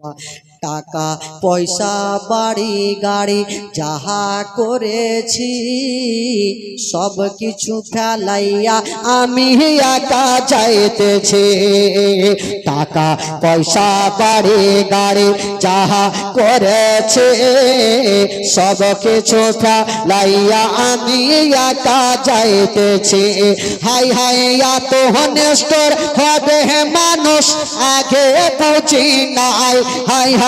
は。টাকা পয়সা, বাড়ি, গাড়ি যাহা করেছি, সব কিছু ফেলাইয়া আমি একা যাইতেছি। টাকা পয়সা, বাড়ি, গাড়ি যাহা করেছে, সব কিছু ফেলাইয়া আমি একা যাইতেছি। হাই হাই, এত হনেস্টর হবে মানুষ, আগে পৌঁছি নাই। হাই হাই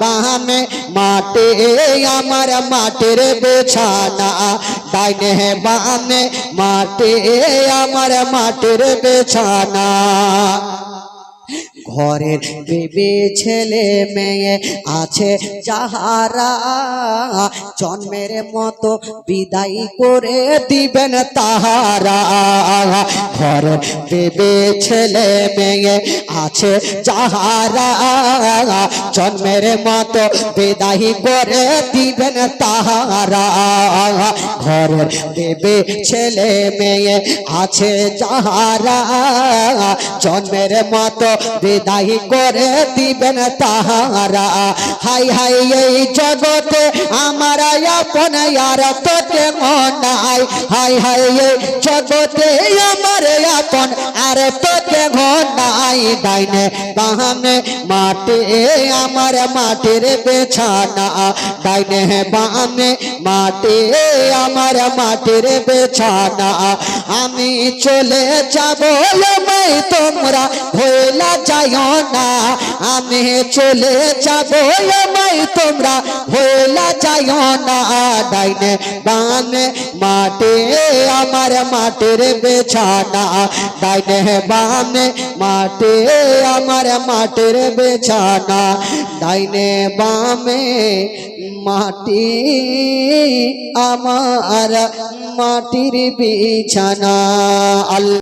বাহামে মাটি আমার মাটির বিছানা ডাইনে বামে মাটি আমার মাটির বিছানা ঘরের বেবি ছেলে মেয়ে আছে যাহারা। জন্মের মতো বিদায় করে দিবেন তাহারা। ঘরের বেবি ছেলে মেয়ে আছে যাহারা। জন্মের মতো বিদায় করে দিবেন তাহারা। ঘরের বেবি ছেলে মেয়ে আছে যাহারা। জন্মের মতো বিদায় করে দিবেন তাহারা হাই হাই এই জগতে আমার আপন আর তোতে নাই হাই হাই এই জগতে আমার আপন আর তোতে নাই ডাইনে বাহামে মাটি আমার মাটির বেছানা ডাইনে বাহামে মাটি আমার মাটির বেছানা আমি চলে যাব আমায় তোমরা ভোলা যাইও না আমি চলে যাব আমায় তোমরা ভোলা যাইও না ডাইনে বামে মাটি আমার মাটির বেছানা ডাইনে বামে মাটি আমার মাটির বেছানা ডাইনে বামে মাটি আমার মাটির বিছানা। আল্লাহ